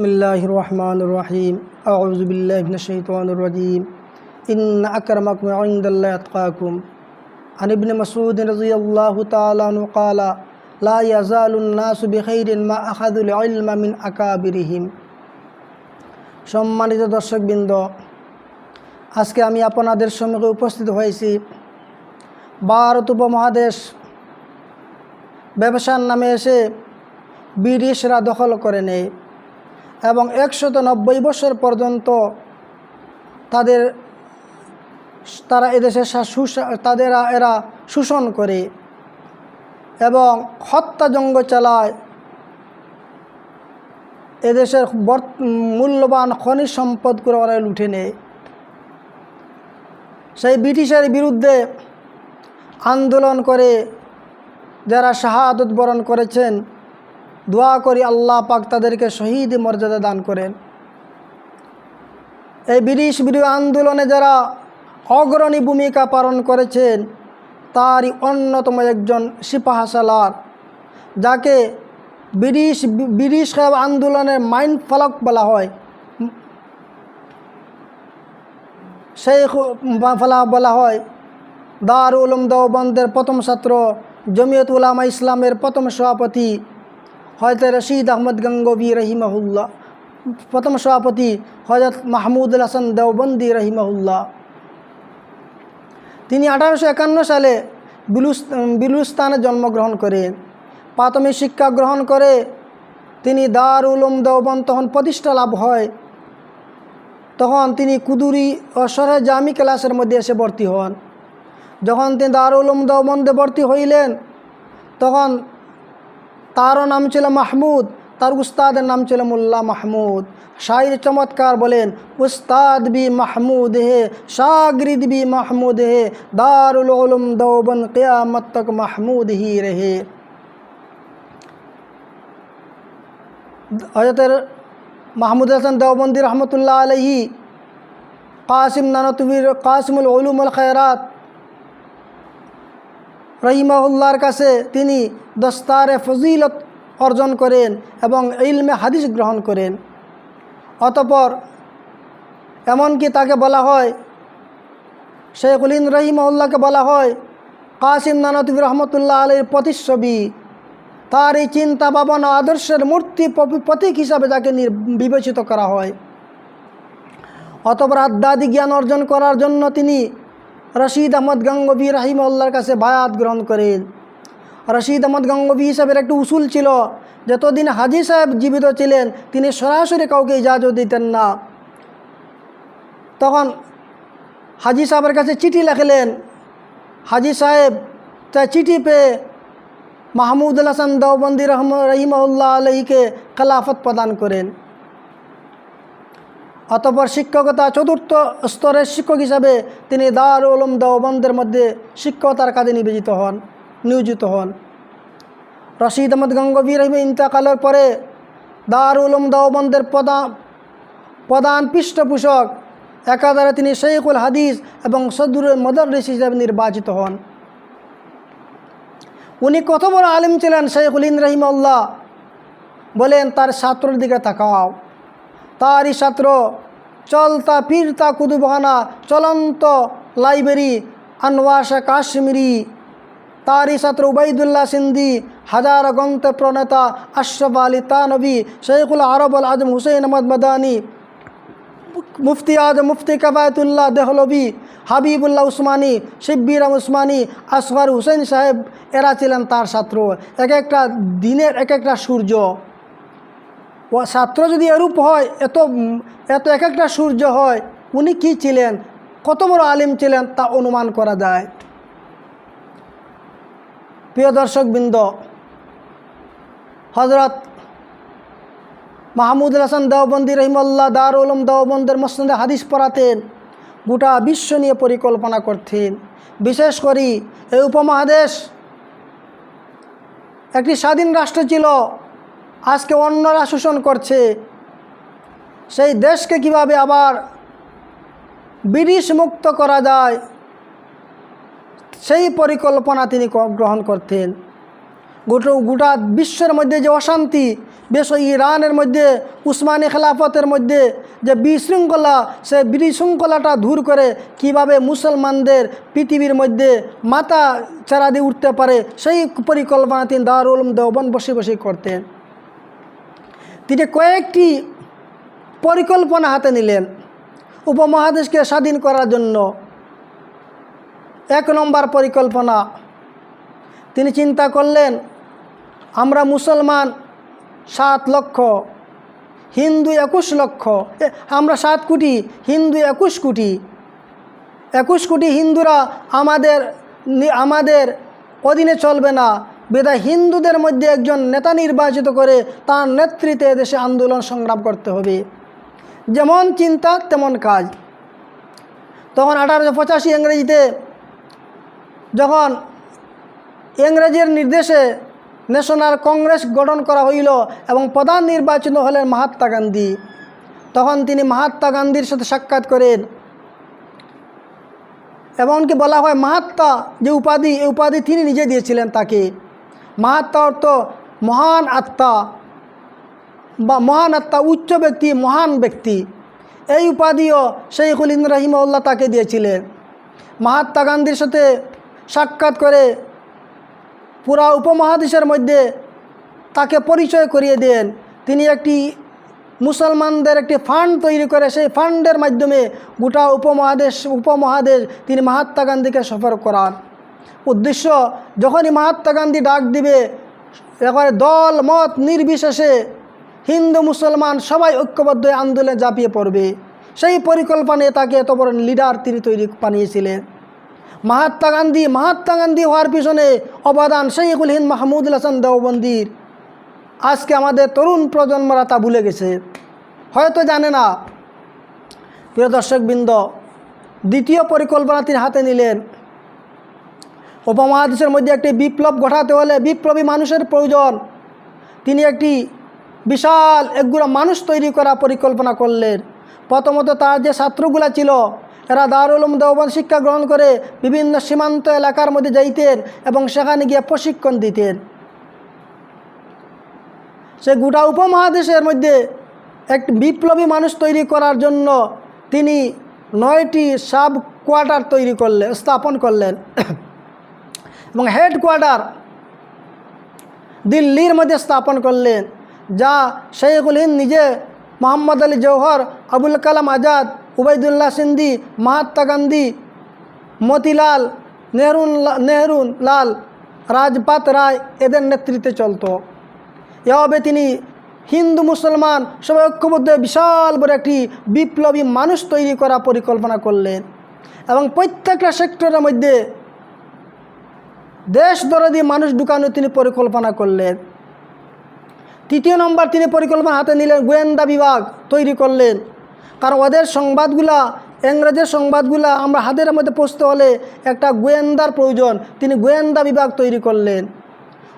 বিসমিল্লাহ রহমান রহিম আউজবিল্লাহিনশাহিম ইন আকরমক আইন্দাল্লাতকাকুম আনিবিন মসুদ রাজি আল্লাহ তালু কালা লা ইয়াজালুন্নাসু বিখাইরিন মা আহাদুল ইলমা মিন আকাবিরিহিম সম্মানিত দর্শকবৃন্দ, আজকে আমি আপনাদের সম্মুখে উপস্থিত হয়েছি ভারত উপমহাদেশ ব্যবসার নামে এসে ব্রিটিশরা দখল করে নেয়। এবং একশত নব্বই বছর পর্যন্ত তাদের তারা এদেশে তাদের এরা শোষণ করে এবং হত্যাজঙ্গ চালায়। এদেশের মূল্যবান খনিজ সম্পদ করে ওরা লুটে নেয়। সেই ব্রিটিশের বিরুদ্ধে আন্দোলন করে যারা শাহাদত বরণ করেছেন দোয়া করি আল্লাহ পাক তাদেরকে শহীদ মর্যাদা দান করেন। এই ব্রিটিশ বিরোধী আন্দোলনে যারা অগ্রণী ভূমিকা পালন করেছেন, তারই অন্যতম একজন সিপাহাসালার যাকে ব্রিটিশ ব্রিটিশ আন্দোলনের মাইন্ড ফলক বলা হয়। সেই ফলাহ বলা হয় দার উলুম দেওবন্দের প্রথম ছাত্র জমিয়ত উলামা ইসলামের প্রথম সভাপতি হয়তো রশিদ আহমদ গঙ্গবী রহিমাহুল্লাহ, প্রথম সভাপতি হজরত মাহমুদুল হাসান দেওবন্দি রহিমাহুল্লাহ। তিনি আঠারোশো একান্ন সালে বিলুস্তানে জন্মগ্রহণ করেন প্রাথমিক শিক্ষা গ্রহণ করে তিনি দার উলুম দেওবন তখন প্রতিষ্ঠা লাভ হয়। তখন তিনি কুদুরি ও সরে জামি ক্লাসের মধ্যে এসে ভর্তি হন। যখন তিনি দার উলুম দেওবন্দে ভর্তি হইলেন, তখন তারও নাম ছিল মাহমুদ, তার উস্তাদের নাম ছিল মোল্লা মাহমুদ। শাহির চমৎকার বলেন, উস্তাদ বি মাহমুদ হে শাগরিদ বি মাহমুদ হে, দারুল উলুম দৌবন কেয়ামতক তক মাহমুদ হি রেহে। হজরতের মাহমুদ হাসান দেওবন্দি রহমতুল্লাহ আলহি কাসিম নানতবির, কাসিমুল ওলুম আল খেরাত রহিমাউল্লাহর কাছে তিনি দস্তারে ফজিলত অর্জন করেন এবং ইলমে হাদিস গ্রহণ করেন। অতপর এমনকি তাকে বলা হয় শেখুল ইন রহিমাউল্লাহকে বলা হয়, কাসিম নানতুবি রহমতুল্লাহ আলীর প্রতিচ্ছবি। তার এই চিন্তা ভাবনা আদর্শের মূর্তি প্রতীক হিসাবে তাকে বিবেচিত করা হয়। অতপর আধ্যাত্মিক জ্ঞান অর্জন করার জন্য তিনি রশিদ আহমদ গঙ্গবী রাহিমউল্লাহর কাছে বায়াত গ্রহণ করেন। রশিদ আহমদ গঙ্গবী হিসাবের একটি উসুল ছিল যতদিন হাজি সাহেব জীবিত ছিলেন, তিনি সরাসরি কাউকে ইজাজত দিতেন না। তখন হাজি সাহেবের কাছে চিঠি লেখলেন। হাজি সাহেব তা চিঠি পেয়ে মাহমুদুল হাসান দেওবন্দি রহম রহিমউল্লাহ আলহীকে খেলাফত প্রদান করেন। অতপর শিক্ষকতা চতুর্থ স্তরের শিক্ষক হিসাবে তিনি দার উলুম দেওবন্দের মধ্যে শিক্ষকতার কাজে নিবেদিত হন, নিয়োজিত হন। রশিদ আহমদ গঙ্গবী রহিম ইন্তেকালের পরে দার উলুম দেওবন্দের প্রধান প্রধান পৃষ্ঠপোষক, একাধারে তিনি শেখুল হাদিস এবং সদুরের মদরিস হিসাবে নির্বাচিত হন। উনি কত বড় আলিম ছিলেন শেখুল ইন রহিমউল্লাহ বলেন, তার ছাত্রর দিকে তাকাও। তারই ছাত্র। চলতা ফিরতা কুতুবখানা চলন্ত লাইব্রেরি, আনওয়াশা কাশ্মীরি। তারই ছাত্র উবাইদুল্লাহ সিন্দি হাজার গ্রন্থ প্রণেতা আশরফ আলী তানবী শেখুল আরব আজম হুসেন আহমদ মদানী, মুফতি আজম মুফতি কবায়তুল্লাহ দেহলবি হাবিবুল্লাহ উসমানী, শিব্বির উসমানী আসগর হুসেন সাহেব, এরা ছিলেন তার ছাত্র। এক একটা দিনের এক একটা সূর্য। ও ছাত্র যদি এরূপ হয়, এত এত এক একটা সূর্য হয়, উনি কি ছিলেন? কত বড় আলিম ছিলেন তা অনুমান করা যায়। প্রিয় দর্শকবৃন্দ হজরত মাহমুদুল হাসান দেওবন্দি রহিমল্লা দার উলম দেওবন্দের মসনদে হাদিস পড়াতেন, গোটা বিশ্ব নিয়ে পরিকল্পনা করতেন। বিশেষ করি এই উপমহাদেশ একটি স্বাধীন রাষ্ট্র ছিল আজকে অন্যরা শোষণ করছে। সেই দেশকে কীভাবে আবার ব্রিটিশ মুক্ত করা যায়, সেই পরিকল্পনা তিনি গ্রহণ করতেন। গোটা গোটা বিশ্বের মধ্যে যে অশান্তি, বেশ ইরানের মধ্যে, উসমানী খেলাফতের মধ্যে যে বিশৃঙ্খলা, সে বিশৃঙ্খলাটা দূর করে কীভাবে মুসলমানদের পৃথিবীর মধ্যে মাথা চারা দিয়ে উঠতে পারে, সেই পরিকল্পনা তিনি দারুল দেওবন বসে বসে করতেন। তিনি কয়েকটি পরিকল্পনা হাতে নিলেন উপমহাদেশকে স্বাধীন করার জন্য। এক নম্বর পরিকল্পনা, তিনি চিন্তা করলেন, আমরা মুসলমান সাত লক্ষ, হিন্দু একুশ লক্ষ আমরা সাত কোটি, হিন্দু একুশ কোটি। একুশ কোটি হিন্দুরা আমাদের আমাদের অধীনে চলবে না। বেদায় হিন্দুদের মধ্যে একজন নেতা নির্বাচিত করে তার নেতৃত্বে দেশে আন্দোলন সংগ্রাম করতে হবে। যেমন চিন্তা, তেমন কাজ। তখন আঠারোশো পঁচাশি ইংরেজিতে যখন ইংরেজের নির্দেশে ন্যাশনাল কংগ্রেস গঠন করা হইল এবং প্রধান নির্বাচিত হলেন মহাত্মা গান্ধী, তখন তিনি মহাত্মা গান্ধীর সাথে সাক্ষাৎ করেন। এমনকি বলা হয়, মহাত্মা যে উপাধি এই উপাধি তিনি নিজে দিয়েছিলেন তাকে। মাহাত্মা অর্থ মহান আত্মা বা মহান আত্মা, উচ্চ ব্যক্তি, মহান ব্যক্তি। এই উপাধিও শেখুল ইন রহিমউল্লাহ তাকে দিয়েছিলেন। মহাত্মা গান্ধীর সাথে সাক্ষাৎ করে পুরা উপমহাদেশের মধ্যে তাকে পরিচয় করিয়ে দেন। তিনি একটি মুসলমানদের একটি ফান্ড তৈরি করে, সেই ফান্ডের মাধ্যমে গোটা উপমহাদেশ উপমহাদেশ তিনি মহাত্মা গান্ধীকে সফর করান। উদ্দেশ্য, যখনই মহাত্মা গান্ধী ডাক দিবে এবারে দল, মত নির্বিশেষে হিন্দু, মুসলমান সবাই ঐক্যবদ্ধ আন্দোলনে ঝাঁপিয়ে পড়বে। সেই পরিকল্পনায় তাকে এত বড় লিডার তিনি তৈরি বানিয়েছিলেন। মহাত্মা গান্ধী মহাত্মা গান্ধী হওয়ার পিছনে অবদান শৈখুল হিন্দ মাহমুদুল হাসান দেওবন্দির। আজকে আমাদের তরুণ প্রজন্মরা তা ভুলে গেছে। হয়তো জানে না। প্রিয় দর্শকবৃন্দ, দ্বিতীয় পরিকল্পনা তিনি হাতে নিলেন। উপমহাদেশের মধ্যে একটি বিপ্লব ঘটাতে হলে বিপ্লবী মানুষের প্রয়োজন। তিনি একটি বিশাল একগুলো মানুষ তৈরি করা পরিকল্পনা করলেন। প্রথমত তার যে ছাত্রগুলা ছিল, এরা দারুল উলুম দেওবন্দ শিক্ষা গ্রহণ করে বিভিন্ন সীমান্ত এলাকার মধ্যে যাইতেন এবং সেখানে গিয়ে প্রশিক্ষণ দিতেন। সে গোটা উপমহাদেশের মধ্যে এক বিপ্লবী মানুষ তৈরি করার জন্য তিনি নয়টি সাব কোয়ার্টার তৈরি করলেন স্থাপন করলেন। এবং হেডকোয়ার্টার দিল্লির মধ্যে স্থাপন করলেন, যা শেখুল হিন্দ নিজে মোহাম্মদ আলী জওহর, আবুল কালাম আজাদ, উবাইদুল্লাহ সিন্দি মহাত্মা গান্ধী, মতিলাল নেহরু নেহরু লাল রাজপাত রায় এদের নেতৃত্বে চলতো। এভাবে তিনি হিন্দু মুসলমান সবাই ঐক্যবদ্ধ বিশাল বড় একটি বিপ্লবী মানুষ তৈরি করা পরিকল্পনা করলেন এবং প্রত্যেকটা সেক্টরের মধ্যে দেশ দরদি মানুষ ঢুকানো তিনি পরিকল্পনা করলেন। তৃতীয় নম্বর তিনি পরিকল্পনা হাতে নিলেন, গোয়েন্দা বিভাগ তৈরি করলেন। কারণ ওদের সংবাদগুলা, ইংরেজের সংবাদগুলা আমরা হাতের মধ্যে পৌঁছতে হলে একটা গোয়েন্দার প্রয়োজন। তিনি গোয়েন্দা বিভাগ তৈরি করলেন।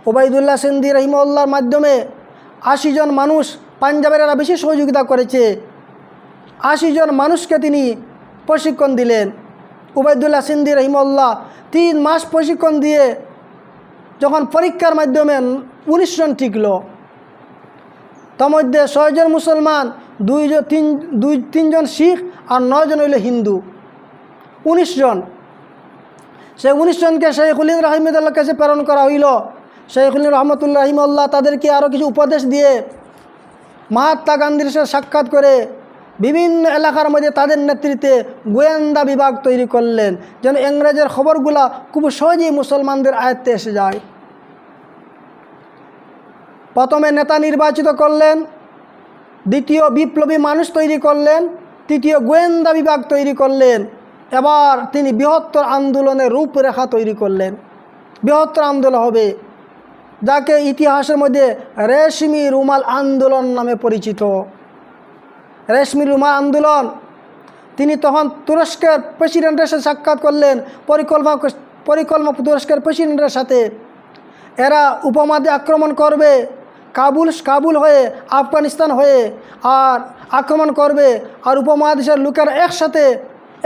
ওবায়দুল্লাহ সিন্দি রহিমউল্লাহর মাধ্যমে আশি জন মানুষ পাঞ্জাবের বেশি সহযোগিতা করেছে। আশি জন মানুষকে তিনি প্রশিক্ষণ দিলেন। উবায়দুল্লাহ সিন্দি রহিমউল্লাহ তিন মাস প্রশিক্ষণ দিয়ে যখন পরীক্ষার মাধ্যমে উনিশ জন টিকল তার মধ্যে ছয়জন মুসলমান দুইজন তিন, দুই, তিনজন শিখ আর নয়জন হইল হিন্দু। উনিশ জন সেই উনিশ জনকে শেখুলিন রাহিমুল্লাহ কাছে প্রেরণ করা হইল। শেখুলিন রহমতুল্লাহ রহিমউল্লাহ তাদেরকে আরও কিছু উপদেশ দিয়ে মহাত্মা গান্ধীর সাথে সাক্ষাৎ করে বিভিন্ন এলাকার মধ্যে তাদের নেতৃত্বে গোয়েন্দা বিভাগ তৈরি করলেন। যেন ইংরেজের খবরগুলা খুব সহজেই মুসলমানদের আয়ত্তে এসে যায়। প্রথমে নেতা নির্বাচিত করলেন, দ্বিতীয় বিপ্লবী মানুষ তৈরি করলেন, তৃতীয় গোয়েন্দা বিভাগ তৈরি করলেন, এবার তিনি বৃহত্তর আন্দোলনের রূপরেখা তৈরি করলেন। বৃহত্তর আন্দোলন হবে, যাকে ইতিহাসের মধ্যে রেশমি রুমাল আন্দোলন নামে পরিচিত। রেশমি রুমাল আন্দোলন। তিনি তখন তুরস্কের প্রেসিডেন্টের সাথে সাক্ষাৎ করলেন পরিকল্পনা পরিকল্পনা তুরস্কের প্রেসিডেন্টের সাথে। এরা উপমাদে আক্রমণ করবে, কাবুল কাবুল হয়ে আফগানিস্তান হয়ে, আর আক্রমণ করবে, আর উপমহাদেশের লোকেরা একসাথে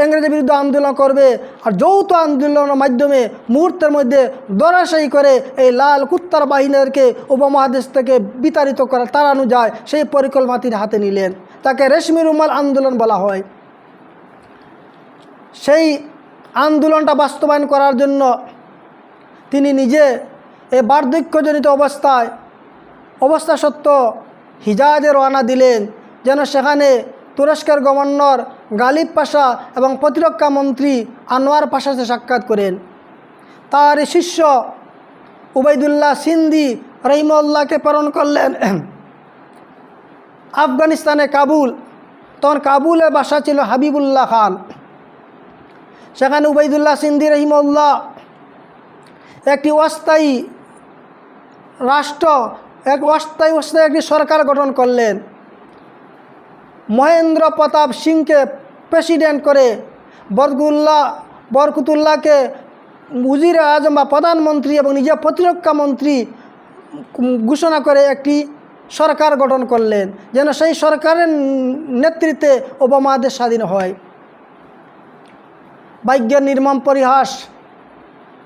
ইংরেজের বিরুদ্ধে আন্দোলন করবে, আর যৌথ আন্দোলনের মাধ্যমে মুহূর্তের মধ্যে দরাশায়ী করে এই লাল কুত্তার বাহিনীদেরকে উপমহাদেশ থেকে বিতাড়িত করা তাড়ানো যায়, সেই পরিকল্পনা তিনি হাতে নিলেন। তাকে রেশমি রুমাল আন্দোলন বলা হয়। সেই আন্দোলনটা বাস্তবায়ন করার জন্য তিনি নিজে এ বার্ধক্যজনিত অবস্থায়, অবস্থা সত্ত্বেও হিজাজে রওনা দিলেন, যেন সেখানে তুরস্কের গভর্নর গালিব পাশা এবং প্রতিরক্ষা মন্ত্রী আনোয়ার সাথে সাক্ষাৎ করেন। তার শিষ্য উবাইদুল্লাহ সিন্দি রহিমউল্লাহকে প্রেরণ করলেন। আফগানিস্তানে কাবুল। তখন কাবুলের বাসা ছিল হাবিবুল্লাহ খান। সেখানে উবাইদুল্লাহ সিন্দি রহিমউল্লাহ একটি অস্থায়ী রাষ্ট্র, এক অস্থায়ী অস্থায়ী একটি সরকার গঠন করলেন। মহেন্দ্র প্রতাপ সিংকে প্রেসিডেন্ট করে বরগুল্লাহ বরকুতুল্লাহকে উজির আজম বা প্রধানমন্ত্রী এবং নিজের প্রতিরক্ষা মন্ত্রী ঘোষণা করে একটি সরকার গঠন করলেন, যেন সেই সরকারের নেতৃত্বে উপমহাদেশ স্বাধীন হয়। ভাগ্যের নির্মম পরিহাস।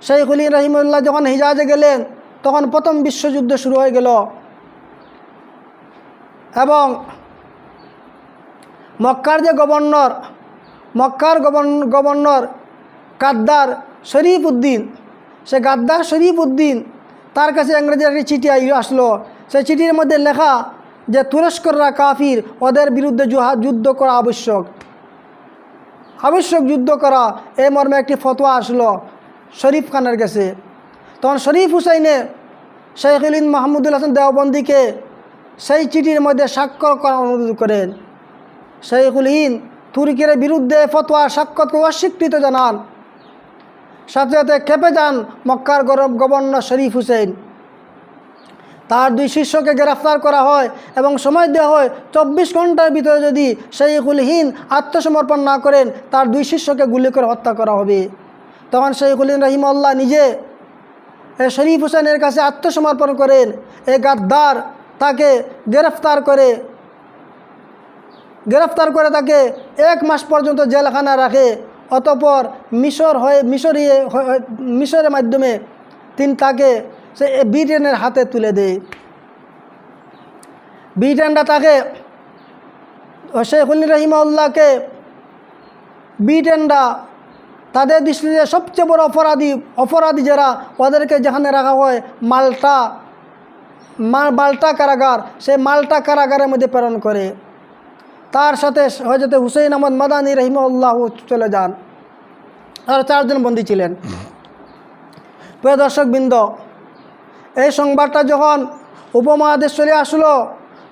শেখুল রহিমুল্লাহ যখন হিজাজে গেলেন, তখন প্রথম বিশ্বযুদ্ধ শুরু হয়ে গেল। এবং মক্কার যে গভর্নর, মক্কার গভর্নর গাদ্দার শরীফ উদ্দিন, সে গাদ্দার শরীফ উদ্দিন, তার কাছে ইংরেজির একটি চিঠি আসলো। সেই চিঠির মধ্যে লেখা যে তুরস্কররা কাফির, ওদের বিরুদ্ধে যুদ্ধ করা আবশ্যক। আবশ্যক যুদ্ধ করা এই মর্মে একটি ফতোয়া আসলো শরীফ খানের কাছে। তখন শরীফ হুসাইনে শেখুলিন মাহমুদুল হাসান দেওবন্দিকে সেই চিঠির মধ্যে স্বাক্ষর করার অনুরোধ করেন। শেখুল হিন তুর্কির বিরুদ্ধে ফতোয়া সাক্ষরকে অস্বীকৃত জানান। সাথে সাথে খেপে যান মক্কার গভর্নর শরীফ হুসেন তার দুই শিষ্যকে গ্রেফতার করা হয় এবং সময় দেওয়া হয় চব্বিশ ঘণ্টার ভিতরে যদি শেখুল হিন আত্মসমর্পণ না করেন, তার দুই শিষ্যকে গুলি করে হত্যা করা হবে। তখন শেখুল হিন রহিমল্লাহ নিজে শরীফ হোসেনের কাছে আত্মসমর্পণ করেন। এ গাদ্দার তাকে গ্রেফতার করে গ্রেফতার করে তাকে এক মাস পর্যন্ত জেলখানা রাখে। অতপর মিশর হয়ে মিশরী মিশরের মাধ্যমে তিনি তাকে সে ব্রিটেনের হাতে তুলে দেয়। ব্রিটেনটা তাকে, শেখুল রহিমাউল্লাহকে ব্রিটেনরা তাদের দৃষ্টিতে সবচেয়ে বড় অপরাধী অপরাধী যারা ওদেরকে যেখানে রাখা হয়, মাল্টা মাল্টা কারাগার সেই মাল্টা কারাগারের মধ্যে প্রেরণ করে। তার সাথে হজরত হুসেইন আহমদ মাদানী রহিমউল্লাহ চলে যান। আর চারজন বন্দী ছিলেন। প্রিয় দর্শকবৃন্দ এই সংবাদটা যখন উপমহাদেশ চলে আসলো,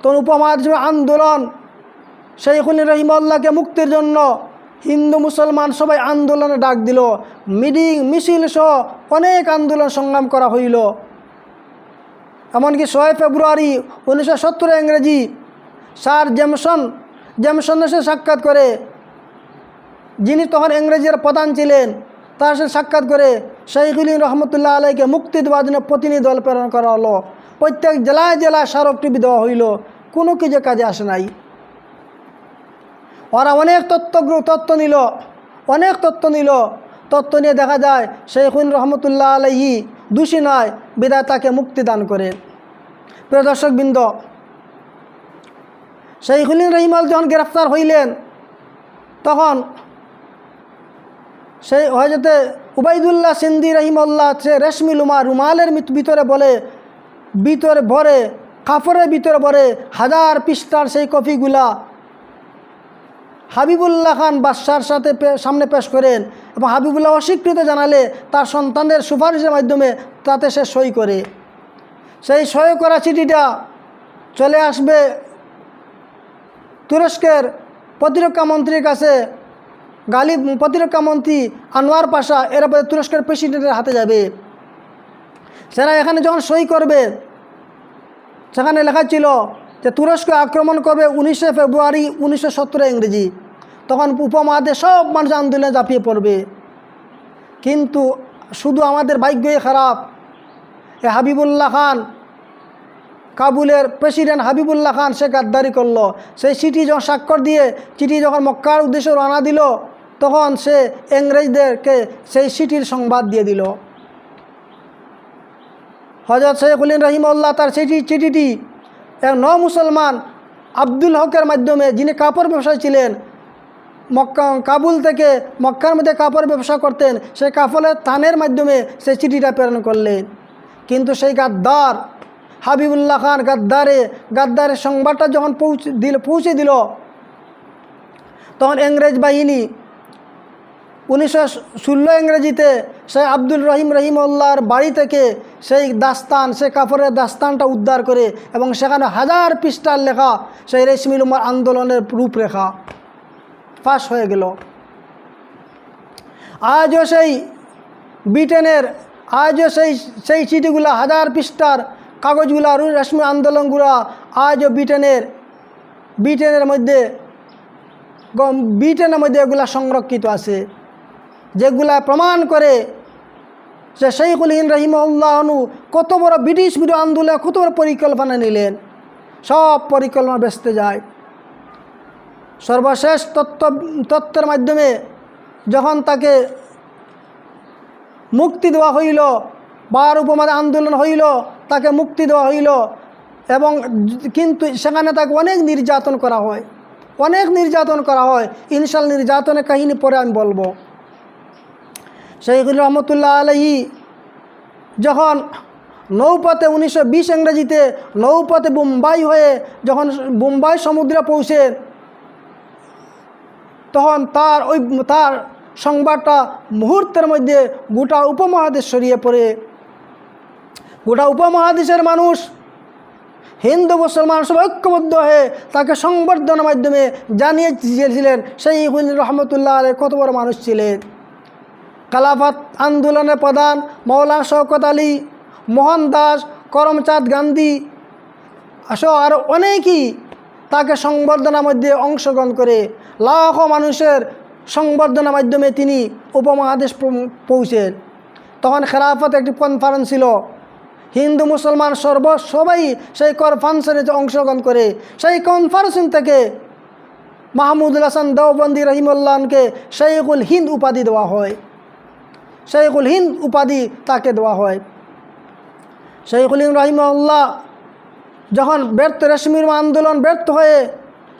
তখন উপমহাদেশ আন্দোলন শেখুল রহিমউল্লাহকে মুক্তির জন্য হিন্দু মুসলমান সবাই আন্দোলনে ডাক দিল। মিটিং, মিছিল সহ অনেক আন্দোলন সংগ্রাম করা হইল। এমনকি ছয় ফেব্রুয়ারি উনিশশো সত্তর ইংরেজি স্যার জেমসন জেমসনের সাথে সাক্ষাৎ করে। যিনি তখন ইংরেজের প্রধান ছিলেন, তার সাথে সাক্ষাৎ করে শহীদুল রহমতুল্লাহ আলাইকে মুক্তি দেওয়ার জন্য প্রতিনিধি দল প্রেরণ করা হলো। প্রত্যেক জেলায় জেলায় স্মারকটিপি দেওয়া হইল। কোনো কিছু কাজে আসে নাই। ওরা অনেক তত্ত্বগ্রু তত্ত্ব নিল। অনেক তত্ত্ব নিল। তত্ত্ব নিয়ে দেখা যায় শেখুন রহমতুল্লাহ আলহি দোষী নয় বিদায় তাকে মুক্তি দান করে। প্রিয় দর্শকবৃন্দ শেখুলিন রহিমাল যখন গ্রেফতার হইলেন, তখন সেই হজরতে উবাইদুল্লাহ সিন্দি রহিমল্লাহ সে রেশমি লুমা রুমালের ভিতরে বলে, ভিতরে ভরে কাপড়ের ভিতরে ভরে হাজার পৃষ্ঠার সেই কপিগুলা হাবিবুল্লাহ খান বাদশার সাথে সামনে পেশ করেন এবং হাবিবুল্লাহ অস্বীকৃত জানালে তার সন্তানদের সুপারিশের মাধ্যমে তাতে সে সই করে। সেই সই করা চিঠিটা চলে আসবে তুরস্কের প্রতিরক্ষা মন্ত্রীর কাছে গালিব প্রতিরক্ষা মন্ত্রী আনোয়ার পাশা এরপরে তুরস্কের প্রেসিডেন্টের হাতে যাবে। সেরা এখানে যখন সই করবে, সেখানে লেখা ছিল যে তুরস্ক আক্রমণ করবে উনিশে ফেব্রুয়ারি উনিশশো সত্তরে ইংরেজি। তখন উপমহাদেশ সব মানুষ আন্দোলনে ঝাঁপিয়ে পড়বে। কিন্তু শুধু আমাদের ভাগ্যই খারাপ। এ হাবিবুল্লাহ খান, কাবুলের প্রেসিডেন্ট হাবিবুল্লাহ খান সে গাদ্দারি করল। সেই চিঠি যখন স্বাক্ষর দিয়ে, চিঠি যখন মক্কার উদ্দেশ্যে রওনা দিল তখন সে ইংরেজদেরকে সেই সিটির সংবাদ দিয়ে দিল। হজরত শেখুলিন রহিমউল্লাহ তার চিঠি চিঠিটি এক ন মুসলমান আব্দুল হকের মাধ্যমে, যিনি কাপড় ব্যবসায়ী ছিলেন, মক্কা, কাবুল থেকে মক্কার মধ্যে কাপড় ব্যবসা করতেন সেই কাপড়ের থানের মাধ্যমে সেই চিঠিটা প্রেরণ করলেন। কিন্তু সেই গাদ্দার, হাবিবুল্লাহ খান গাদ্দারে গাদ্দারের সংবাদটা যখন পৌঁছে দিল পৌঁছে দিল, তখন ইংরেজ বাহিনী উনিশশো ষোলো ইংরেজিতে সেই আব্দুল রহিম রহিমউল্লাহর বাড়ি থেকে সেই দাস্তান, সেই কাপড়ের দাস্তানটা উদ্ধার করে এবং সেখানে হাজার পৃষ্ঠার লেখা সেই রেশমিল উমার আন্দোলনের রূপরেখা ফাঁস হয়ে গেল। আজও সেই ব্রিটেনের, আজও সেই সেই চিঠিগুলো, হাজার পৃষ্ঠার কাগজগুলো রেশমি আন্দোলনগুলো আজও ব্রিটেনের ব্রিটেনের মধ্যে ব্রিটেনের মধ্যে এগুলা সংরক্ষিত আছে। যেগুলা প্রমাণ করে যে শৈখুল হিন রহিমউল্লাহনু কত বড় ব্রিটিশ বিরোধী আন্দোলনে কত বড় পরিকল্পনা নিলেন। সব পরিকল্পনা বেসতে যায়। সর্বশেষ তত্ত্ব, তত্ত্বের মাধ্যমে যখন তাকে মুক্তি দেওয়া হইল, বার উপমাদ আন্দোলন হইল, তাকে মুক্তি দেওয়া হইল এবং কিন্তু সেখানে তাকে অনেক নির্যাতন করা হয়। অনেক নির্যাতন করা হয়। ইনশাল নির্যাতনের কাহিনী পরে আমি বলব। শহীদুল রহমতুল্লাহ আলহী যখন নৌপথে উনিশশো বিশ ইংরেজিতে নৌপথে বোম্বাই হয়ে যখন বোম্বাই সমুদ্রে পৌঁছে, তখন তার ওই তার সংবাদটা মুহূর্তের মধ্যে গোটা উপমহাদেশ ছড়িয়ে পড়ে। গোটা উপমহাদেশের মানুষ, হিন্দু, মুসলমান সব ঐক্যবদ্ধ হয়ে তাকে সংবর্ধনার মাধ্যমে জানিয়ে দিয়েছিলেন সেই রহমতুল্লাহ আলের কত বড় মানুষ ছিলেন। কালাফাত আন্দোলনের প্রধান মৌলানা শওকত আলী মোহনদাস করমচাঁদ গান্ধী সহ আরও অনেকেই তাকে সংবর্ধনার মধ্যে অংশগ্রহণ করে লাখো মানুষের সংবর্ধনার মাধ্যমে তিনি উপমহাদেশ পৌঁছেন। তখন খেলাফত একটি কনফারেন্স ছিল। হিন্দু, মুসলমান সর্ব, সবাই সেই কনফারেন্সে অংশগ্রহণ করে। সেই কনফারেন্স থেকে মাহমুদুল হাসান দেওবন্দি রহিমুল্লাহকে শেখুল হিন্দ উপাধি দেওয়া হয়। শেখুল হিন্দ উপাধি তাকে দেওয়া হয়। শেখুল হিন্দ রহিমউল্লাহ যখন ব্যর্থ রেশমির আন্দোলন ব্যর্থ হয়ে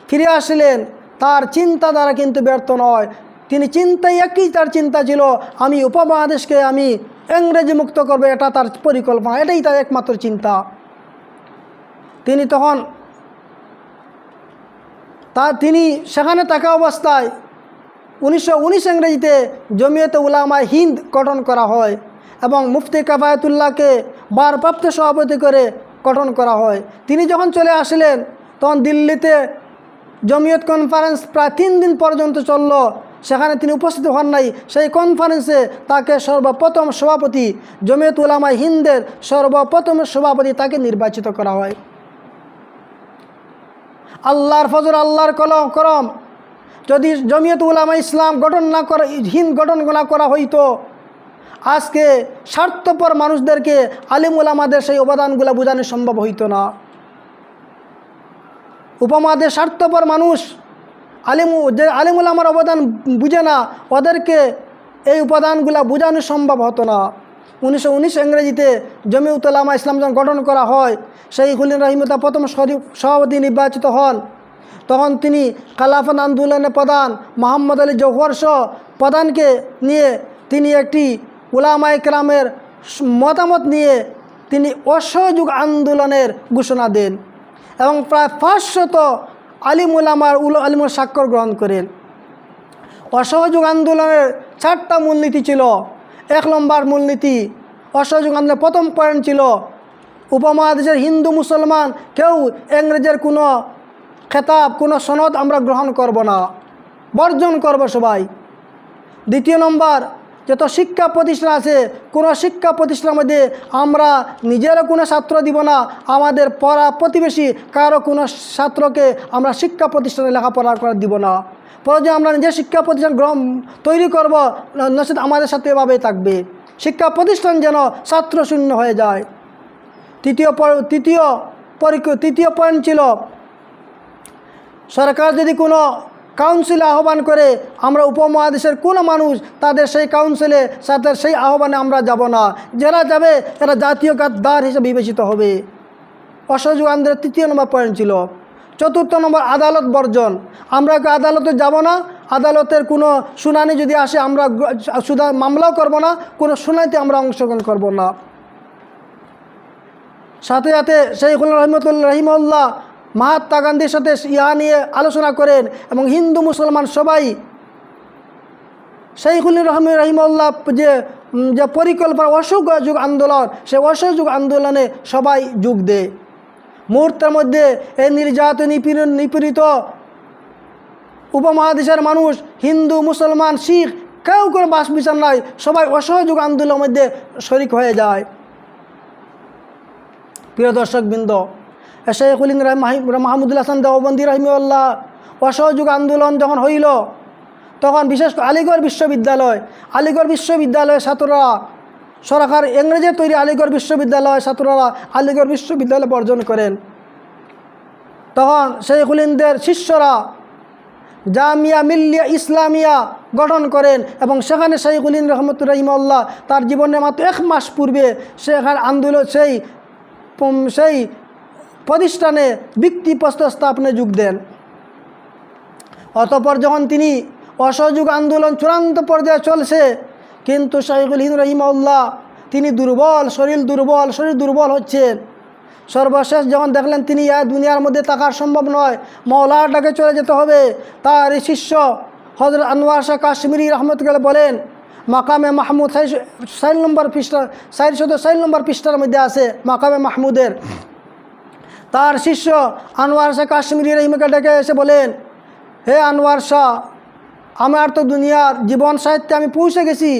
ফিরে আসলেন, তার চিন্তা দ্বারা কিন্তু ব্যর্থ নয়। তিনি চিন্তাই একই, তার চিন্তা ছিল, আমি উপমহাদেশকে আমি ইংরেজি মুক্ত করব, এটা তার পরিকল্পনা, এটাই তার একমাত্র চিন্তা। তিনি তখন তা, তিনি সেখানে থাকা অবস্থায় উনিশশো উনিশ ইংরেজিতে জমিয়ত উলামা হিন্দ গঠন করা হয় এবং মুফতি কাফায়তুল্লাহকে বারপ্রাপ্ত সভাপতি করে গঠন করা হয়। তিনি যখন চলে আসলেন, তখন দিল্লিতে জমিয়ত কনফারেন্স প্রায় তিন দিন পর্যন্ত চলল। সেখানে তিনি উপস্থিত হন নাই। সেই কনফারেন্সে তাকে সর্বপ্রথম সভাপতি, জমিয়ত উলামা হিন্দের সর্বপ্রথম সভাপতি তাকে নির্বাচিত করা হয়। আল্লাহর ফজর, আল্লাহর কলম করম যদি জমিয়ত উলামা ইসলাম গঠন না করা হিন্দ গঠন না করা হইতো, আজকে স্বার্থপর মানুষদেরকে আলিম উলামাদের সেই অবদানগুলো বোঝানো সম্ভব হইতো না। উপমাদের স্বার্থপর মানুষ আলিম যে আলিম উলামার অবদান বুঝে না, ওদেরকে এই উপাদানগুলা বোঝানো সম্ভব হতো না। উনিশশো উনিশ ইংরেজিতে জমিউতলামা ইসলাম যখন গঠন করা হয়, সেই হুলিন রহিমতা প্রথম সভাপতি নির্বাচিত হন। তখন তিনি কালাফান আন্দোলনের প্রধান মোহাম্মদ আলী জৌহর সহ প্রধানকে নিয়ে তিনি একটি উলামা ইকরামের মতামত নিয়ে তিনি অসহযোগ আন্দোলনের ঘোষণা দেন এবং প্রায় পাঁচশত আলিমুল আমার উল আলিমুল স্বাক্ষর গ্রহণ করেন। অসহযোগ আন্দোলনের চারটা মূলনীতি ছিল। এক নম্বর মূলনীতি, অসহযোগ আন্দোলনের প্রথম পয়েন্ট ছিল, উপমহাদেশের হিন্দু মুসলমান কেউ ইংরেজের কোনো খেতাব, কোনো সনদ আমরা গ্রহণ করব না। বর্জন করব সবাই। দ্বিতীয় নম্বর, যত শিক্ষা প্রতিষ্ঠান আছে, কোনো শিক্ষা প্রতিষ্ঠানের মধ্যে আমরা নিজেরও কোনো ছাত্র দিব না, আমাদের পড়া প্রতিবেশী কারও কোনো ছাত্রকে আমরা শিক্ষা প্রতিষ্ঠানে লেখাপড়া করে দিব না। প্রয়োজন আমরা নিজের শিক্ষা প্রতিষ্ঠান গ্রহণ, তৈরি করব, নচেত আমাদের সাথে এভাবেই থাকবে। শিক্ষা প্রতিষ্ঠান যেন ছাত্র শূন্য হয়ে যায়। তৃতীয় তৃতীয় তৃতীয় পয়েন্ট ছিল সরকার যদি কোনো কাউন্সিলে আহ্বান করে আমরা উপমহাদেশের কোনো মানুষ তাদের সেই কাউন্সিলে তাদের সেই আহ্বানে আমরা যাব না। যারা যাবে এরা জাতীয় গাদ্দার হিসেবে বিবেচিত হবে। অসহযোগ আন্দোলনের তৃতীয় নম্বর পয়েন্ট ছিল। চতুর্থ নম্বর আদালত বর্জন। আমরা আদালতে যাব না? আদালতের কোনো শুনানি যদি আসে আমরা শুধু মামলাও করব না, কোনো শুনানিতে আমরা অংশগ্রহণ করব না। সাথে সাথে শেখুল রহমতুল্লা রহিমউল্লাহ মহাত্মা গান্ধীর সাথে ইহা নিয়ে আলোচনা করেন এবং হিন্দু মুসলমান সবাই শেখুল রহম রহিমউল্লাহ যে যে পরিকল্পনা অসহযোগ আন্দোলন, সে অসহযোগ আন্দোলনে সবাই যোগ দেয়। মুহূর্তের মধ্যে এই নির্যাতন নিপীড়ন নিপীড়িত উপমহাদেশের মানুষ, হিন্দু, মুসলমান, শিখ, কেউ কোনো বাস বিচার নাই, সবাই অসহযোগ আন্দোলনের মধ্যে শরিক হয়ে যায়। প্রিয় দর্শকবৃন্দ শেখুল মাহমুদুল হাসান দেওবন্দি রহিমউল্লাহ অসহযোগ আন্দোলন যখন হইল, তখন বিশেষ করে আলিগড় বিশ্ববিদ্যালয়, আলিগড় বিশ্ববিদ্যালয়ের ছাত্ররা, সরকার ইংরেজের তৈরি আলিগড় বিশ্ববিদ্যালয় ছাত্ররা আলিগড় বিশ্ববিদ্যালয় বর্জন করেন। তখন শেখুল হিন্দের শিষ্যরা জামিয়া মিল্লিয়া ইসলামিয়া গঠন করেন এবং সেখানে শাইখুল হিন্দ রহমতুর রহিমউল্লাহ তার জীবনের মাত্র এক মাস পূর্বে সেখানে আন্দোলন সেই সেই প্রতিষ্ঠানে ভিত্তিপ্রস্তর স্থাপনে যোগ দেন। অতপর যখন তিনি অসহযোগ আন্দোলন চূড়ান্ত পর্যায়ে চলছে, কিন্তু শাহিকুল হিন্দ রহিমউল্লাহ তিনি দুর্বল, শরীর দুর্বল শরীর দুর্বল হচ্ছেন। সর্বশেষ যখন দেখলেন তিনি এই দুনিয়ার মধ্যে থাকার সম্ভব নয় মৌলার ডাকে চলে যেতে হবে, তার শিষ্য হজরত আনোয়ার শাহ কাশ্মীরি রহমতুল্লাহ বলেন, মাকামে মাহমুদ সাইল নম্বর পৃষ্ঠা সাইল শত সাইল নম্বর পৃষ্ঠার মধ্যে আছে, মাকামে মাহমুদের। তার শিষ্য আনোয়ার শাহ কাশ্মীরি রহিমকে ডেকে এসে বলেন, হে আনোয়ার শাহ আমার তো দুনিয়ার জীবন সাহিত্যে আমি পৌঁছে গেছি।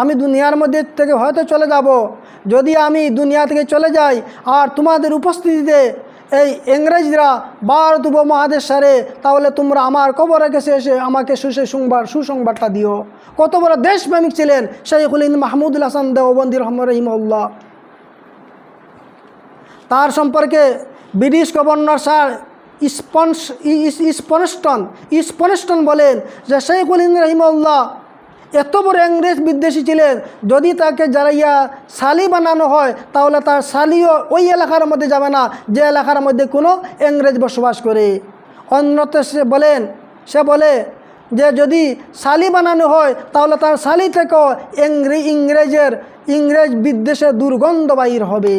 আমি দুনিয়ার মধ্যে থেকে হয়তো চলে যাব। যদি আমি দুনিয়া থেকে চলে যাই আর তোমাদের উপস্থিতিতে এই ইংরেজরা ভারত উপমহাদেশ সারে, তাহলে তোমরা আমার কবরে কাছে এসে আমাকে সুসে সংবাদ সুসংবাদটা দিও। কত বড় দেশপ্রেমিক ছিলেন শেখুল হিন্দ মাহমুদুল হাসান দেওবন্দি রহমান রহিমউল্লাহ তার সম্পর্কে ব্রিটিশ গভর্নর স্যার স্পন্স স্পনস্টন স্পনস্টন বলেন যে শেখুল হিন্দ রহিমউল্লাহ এত বড় ইংরেজ বিদ্বেষী ছিলেন, যদি তাকে জ্বালাইয়া সালি বানানো হয়, তাহলে তার সালিও ওই এলাকার মধ্যে যাবে না, যে এলাকার মধ্যে কোনো ইংরেজ বসবাস করে। অন্যত্র সে বলেন, সে বলে যে যদি সালি বানানো হয়, তাহলে তার সালি থেকেও ইংরে, ইংরেজের, ইংরেজ বিদ্বেষের দুর্গন্ধ বাহির হবে।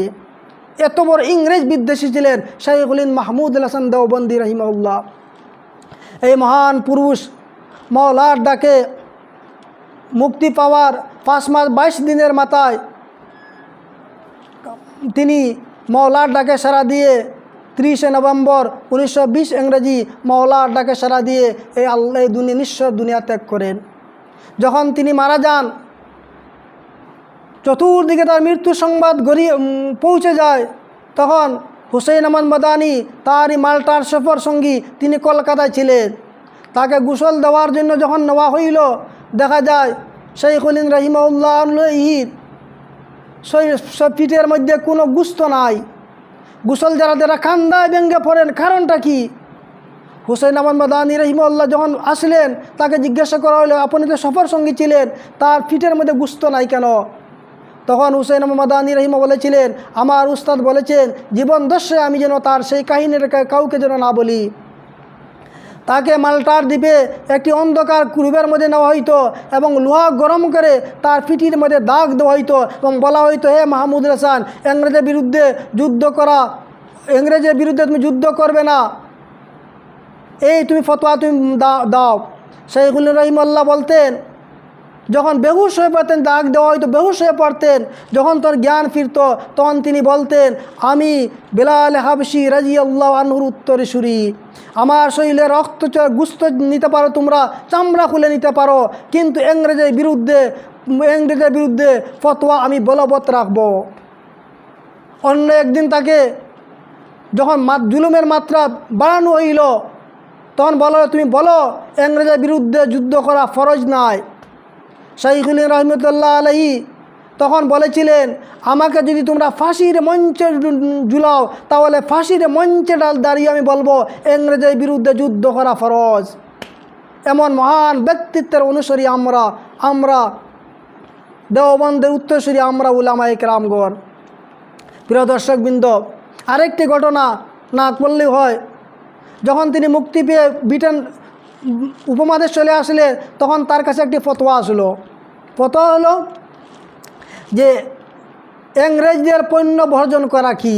এত বড় ইংরেজ বিদ্বেষী ছিলেন শাইখুলিন মাহমুদ হাসান দেওবন্দি রহিমাউল্লাহ এই মহান পুরুষ মৌলার ডাকে মুক্তি পাওয়ার পাঁচ মাস বাইশ দিনের মাথায় তিনি মৌলার ডাকে সারা দিয়ে ত্রিশে নভেম্বর উনিশশো বিশ ইংরেজি মৌলার ডাকে সারা দিয়ে এই আল্লাহ দুনিয়া নিঃস্ব দুনিয়া ত্যাগ করেন। যখন তিনি মারা যান চতুর্দিকে তার মৃত্যু সংবাদ গড়িয়ে পৌঁছে যায়। তখন হুসেইন আহমদ মাদানি তারই মাল্টার সফর সঙ্গী তিনি কলকাতায় ছিলেন। তাকে গুসল দেওয়ার জন্য যখন নেওয়া হইল, দেখা যায় শেখুলিন রহিমউল্লাহ ঈদ সব পিঠের মধ্যে কোনো গুস্ত নাই। গুসল যারা যারা কান্দায় ব্যঙ্গে পড়েন, কারণটা কি? হুসেন আহমদ মাদানি রহিমউল্লাহ যখন আসলেন, তাকে জিজ্ঞাসা করা হলো আপনি তো সফর সঙ্গী ছিলেন, তার পিঠের মধ্যে গুস্ত নাই কেন? তখন হুসেন আহমদ মাদানী রহিমা বলেছিলেন, আমার উস্তাদ বলেছেন, জীবন দর্শে আমি যেন তার সেই কাহিনীর কাউকে যেন না বলি। তাকে মাল্টার দ্বীপে একটি অন্ধকার কুরুবের মধ্যে নেওয়া হইতো এবং লোহা গরম করে তার পিঠির মধ্যে দাগ দেওয়া হইতো এবং বলা হইতো, হে মাহমুদ হাসান, ইংরেজের বিরুদ্ধে যুদ্ধ করা, ইংরেজের বিরুদ্ধে তুমি যুদ্ধ করবে না। এই তুমি ফতোয়া তুমি দাও। সেইগুল রহিমল্লাহ বলতেন যখন বেহুশ হয়ে পড়তেন, দাগ দেওয়া হয়তো বেহুশ হয়ে পড়তেন, যখন তার জ্ঞান ফিরত, তখন তিনি বলতেন, আমি বেলাল হাবসি রাজি আল্লাহ আনহুর উত্তরেশ্বরী আমার শরীরে রক্ত গুস্ত নিতে পারো তোমরা, চামড়া খুলে নিতে পারো, কিন্তু ইংরেজের বিরুদ্ধে ইংরেজের বিরুদ্ধে ফতোয়া আমি বলবৎ রাখব। অন্য একদিন তাকে যখন জুলুমের মাত্রা বাড়ানো হইল, তখন বলো তুমি বলো, ইংরেজের বিরুদ্ধে যুদ্ধ করা ফরজ নাই শাইখুল রহমতুল্লাহ আলহী তখন বলেছিলেন, আমাকে যদি তোমরা ফাঁসির মঞ্চে জুলাও তাহলে ফাঁসির মঞ্চে ডাল দাঁড়িয়ে আমি বলব, ইংরেজের বিরুদ্ধে যুদ্ধ করা ফরজ। এমন মহান ব্যক্তিত্বের অনুসরী আমরা আমরা দেওবন্দের উত্তরসূরি আমরা উলামা একরামগর প্রিয় দর্শকবৃন্দ, আরেকটি ঘটনা না করলেই হয়। যখন তিনি মুক্তি পেয়ে ব্রিটেন উপমহাদেশ চলে আসলে তখন তার কাছে একটি ফতোয়া আসলো। ফতোয়া হলো যে, ইংরেজদের পণ্য বর্জন করা কি?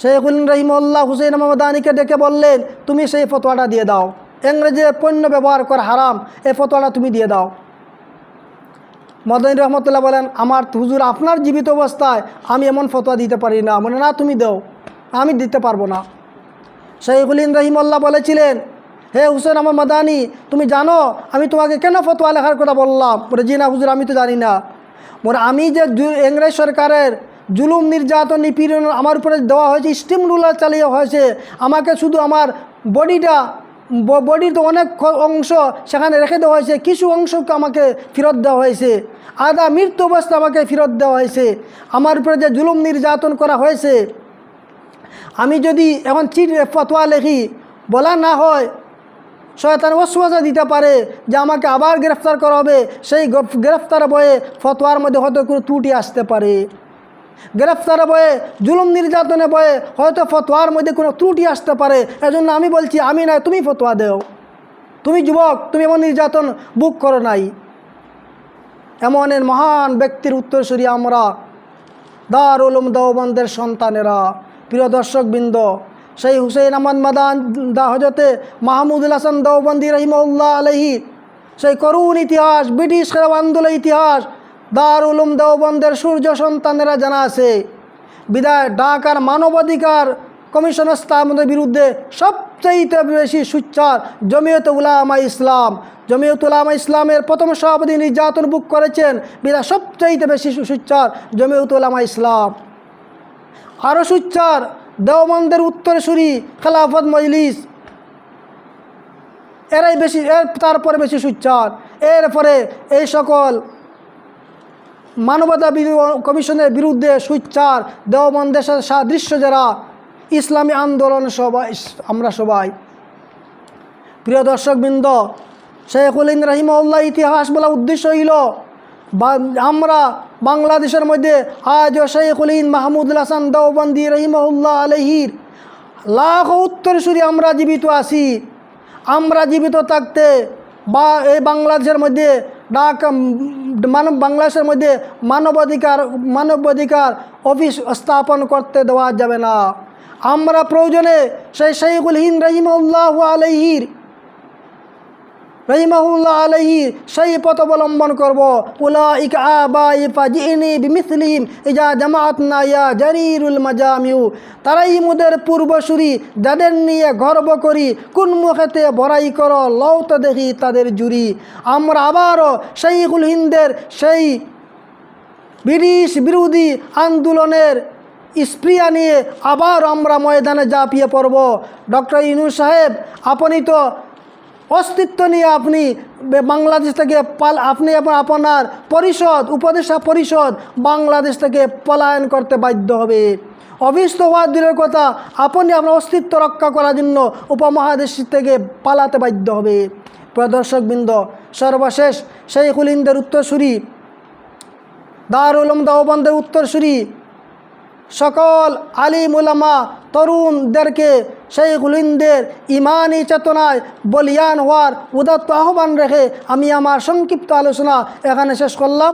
শেখুল রহিমউল্লাহ হুসেন মোহাম্মদানিকে ডেকে বললেন, তুমি সেই ফতোয়াটা দিয়ে দাও। ইংরেজের পণ্য ব্যবহার করা হারাম এই ফতোয়াটা তুমি দিয়ে দাও। মদনী রহমতুল্লাহ বলেন, আমার হুজুর, আপনার জীবিত অবস্থায় আমি এমন ফতোয়া দিতে পারি না। মানে না, তুমি দাও, আমি দিতে পারব না। শৈখুলিন রহিমল্লাহ বলেছিলেন হে হুসেন আমার মাদানি, তুমি জানো, আমি তোমাকে কেন ফতোয়া লেখার কথা বললাম? বলে, জি না হুজুর, আমি তো জানি না। বলে, আমি যে ইংরেজ সরকারের জুলুম নির্যাতন নিপীড়ন আমার উপরে দেওয়া হয়েছে, স্টিম রুলার চালিয়ে হয়েছে, আমাকে শুধু আমার বডিটা বডির তো অনেক অংশ সেখানে রেখে দেওয়া হয়েছে, কিছু অংশকে আমাকে ফেরত দেওয়া হয়েছে আদা মৃত্যু অবস্থা আমাকে ফেরত দেওয়া হয়েছে, আমার উপরে যে জুলুম নির্যাতন করা হয়েছে, আমি যদি এখন চিট ফতোয়া লেখি, বলা না হয় শয়তান ওসওয়াসা দিতে পারে যে আমাকে আবার গ্রেফতার করা হবে। সেই গ্রেফতার বয়ে ফতোয়ার মধ্যে হয়তো কোনো ত্রুটি আসতে পারে। গ্রেফতার বয়ে জুলুম নির্যাতনে বয়ে হয়তো ফতোয়ার মধ্যে কোনো ত্রুটি আসতে পারে। এজন্য আমি বলছি, আমি না তুমি ফতোয়া দেও। তুমি যুবক, তুমি এমন নির্যাতন বুক করো নাই। এমন মহান ব্যক্তির উত্তর উত্তরসূরি আমরা দার উলুম দেওবন্দের সন্তানেরা। প্রিয় দর্শকবৃন্দ সেই হুসেন আহমদ মাদান দা হজরতে মাহমুদুল হাসান দেওবন্দি রহিমউল্লাহ আলহি সেই করুণ ইতিহাস, ব্রিটিশ আন্দোলন ইতিহাস দার উলুম দেওবন্দের সূর্য সন্তানেরা জানা আছে। বিদায় ঢাকার মানবাধিকার কমিশন স্থাপনের বিরুদ্ধে সবচাইতে বেশি সুচ্চার জমিয়ত উলামা ইসলাম। জমিয়ত উলামা ইসলামের প্রথম সভাপতি নির্যাতন বুক করেছেন। বিদায়, সবচাইতে বেশি সু- সুচ্চার জমিয়ত উলামা ইসলাম। আরও সুচ্চার দেওবন্দের উত্তরসূরি খেলাফত মজলিস। এরাই বেশি, এর তারপরে বেশি সুচ্চার। এরপরে এই সকল মানবতা কমিশনের বিরুদ্ধে সুচ্চার দেওবন্দের সাথে সাদৃশ্য যারা, ইসলামী আন্দোলন সবাই, আমরা সবাই। প্রিয় দর্শকবৃন্দ, শেখুল ইন রহিমউল্লাহ ইতিহাস বলা উদ্দেশ্য হইল আমরা বাংলাদেশের মধ্যে আজও শেখুল ইন মাহমুদুল হাসান দেওবন্দি রহিমউল্লাহ আলহির লাখ উত্তরসূরি আমরা জীবিত আছি। আমরা জীবিত থাকতে বা এই বাংলাদেশের মধ্যে ডাক মানব, বাংলাদেশের মধ্যে মানবাধিকার মানবাধিকার অফিস স্থাপন করতে দেওয়া যাবে না। আমরা প্রয়োজনে সেই শৈখুল হিন্দ রহিমউল্লাহ আলহির রহিমাহুল্লাহ আলহি সেই পথ অবলম্বন করব। ইজা তারাই মুদের পূর্বসূরি, যাদের নিয়ে গর্ব করি, কোন মুখেতে বড়াই করো লৌত দেখি তাদের জুরি আমরা আবারও শৈখুল হিন্দের সেই ব্রিটিশ বিরোধী আন্দোলনের স্প্রিয়া নিয়ে আবার আমরা ময়দানে ঝাঁপিয়ে পড়ব। ডক্টর ইনু সাহেব, আপনি তো অস্তিত্ব নিয়ে আপনি বাংলাদেশ থেকে পাল, আপনি আপনার পরিষদ, উপদেষ্টা পরিষদ বাংলাদেশ থেকে পলায়ন করতে বাধ্য হবে। অভিষ্ট হওয়ার দূরের কথা, আপনি আপনার অস্তিত্ব রক্ষা করার জন্য উপমহাদেশ থেকে পালাতে বাধ্য হবে। প্রদর্শকবৃন্দ সর্বশেষ শেখুল ইন্দের উত্তরসূরি, দারুল দেওবন্দের উত্তরসূরি সকল আলী মুলামা তরুণদেরকে সেই গুলিনদের ইমানি চেতনায় বলিয়ান হওয়ার উদাত্ত আহ্বান রেখে আমি আমার সংক্ষিপ্ত আলোচনা এখানে শেষ করলাম।